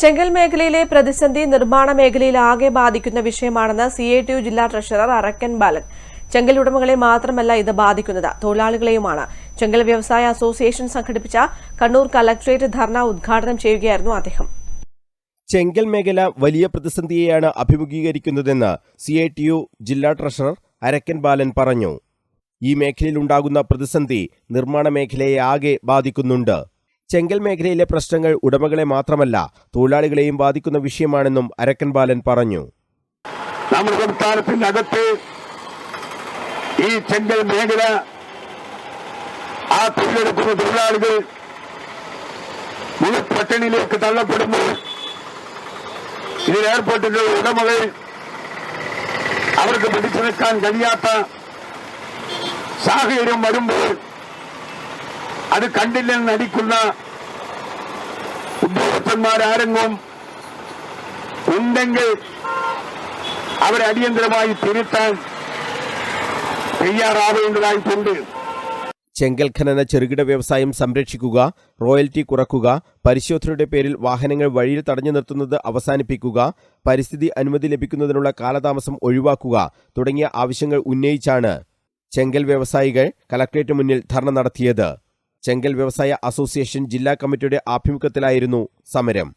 ചെങ്കൽ മേഖലയിലെ പ്രതിസന്ധി നിർമ്മാണ മേഖലയിൽ ആകെ ബാധിക്കുന്ന വിഷയമാണെന്ന് സി ഐ ടി യു ജില്ലാ ട്രഷറർ അറക്കൻ ബാലൻ. ചെങ്കൽ ഉടമകളെ മാത്രമല്ല ഇത് ബാധിക്കുന്നത്. തൊഴിലാളികളെയുമാണ്. ചെങ്കൽ വ്യവസായ അസോസിയേഷൻ സംഘടിപ്പിച്ച കണ്ണൂർ കലക്ട്രേറ്റ് ധർണ ഉദ്ഘാടനം ചെയ്യുകയായിരുന്നു അദ്ദേഹം. ചെങ്കൽ മേഖല വലിയ പ്രതിസന്ധിയെയാണ് അഭിമുഖീകരിക്കുന്നതെന്ന് സി ഐ ടി യു ജില്ലാ ട്രഷറർ അരക്കൻ ബാലൻ പറഞ്ഞു. ഈ മേഖലയിലുണ്ടാകുന്ന പ്രതിസന്ധി നിർമ്മാണ മേഖലയെ ആകെ ബാധിക്കുന്നുണ്ട്. ചെങ്കൽ മേഖലയിലെ പ്രശ്നങ്ങൾ ഉടമകളെ മാത്രമല്ല തൊഴിലാളികളെയും ബാധിക്കുന്ന വിഷയമാണെന്നും അരക്കൻ ബാലൻ പറഞ്ഞു. നമ്മുടെ സംസ്ഥാനത്തിനകത്ത് ഈ ചെങ്കൽ മേഖല ആ തൊഴിലെടുക്കുന്ന തൊഴിലാളികൾ മുഴുപട്ടിണിയിലേക്ക് തള്ളപ്പെടുമ്പോൾ ഇതിലേർപ്പെട്ടിട്ടുള്ള ഉടമകൾ അവർക്ക് പിടിച്ചു നിൽക്കാൻ കഴിയാത്ത സാഹചര്യം വരുമ്പോൾ അത് കണ്ടില്ലെന്ന് നടിക്കുന്ന ഉദ്യോഗസ്ഥന്മാരാരെങ്കിലും ഉണ്ടെങ്കിൽ അവരെ അടിയന്തരമായി തിരുത്താൻ തയ്യാറാവേണ്ടതായിട്ടുണ്ട്. ചെങ്കൽ ഖനന ചെറുകിട വ്യവസായം സംരക്ഷിക്കുക റോയൽറ്റി കുറക്കുക പരിശോധനയുടെ പേരിൽ വാഹനങ്ങൾ വഴിയിൽ തടഞ്ഞു നിർത്തുന്നത് അവസാനിപ്പിക്കുക പരിസ്ഥിതി അനുമതി ലഭിക്കുന്നതിനുള്ള കാലതാമസം ഒഴിവാക്കുക തുടങ്ങിയ ആവശ്യങ്ങൾ ഉന്നയിച്ചാണ് ചെങ്കൽ വ്യവസായികൾ കലക്ട്രേറ്റ് മുന്നിൽ ധർണ നടത്തിയത്. ചെങ്കൽ വ്യവസായ അസോസിയേഷൻ ജില്ലാ കമ്മിറ്റിയുടെ ആഭിമുഖ്യത്തിലായിരുന്നു സമരം.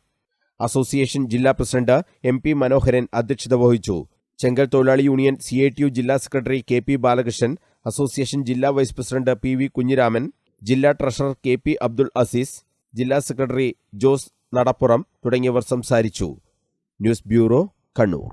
അസോസിയേഷൻ ജില്ലാ പ്രസിഡന്റ് എം പി മനോഹരൻ അധ്യക്ഷത വഹിച്ചു. ചെങ്കൽ തൊഴിലാളി union C I T U ജില്ലാ secretary K P Balakrishnan association ജില്ലാ vice president P V Kunhiraman ജില്ലാ treasurer K P Abdul Azeez ജില്ലാ സെക്രട്ടറി ജോസ് നടപ്പുറം തുടങ്ങിയവർ സംസാരിച്ചു. News bureau Kannur.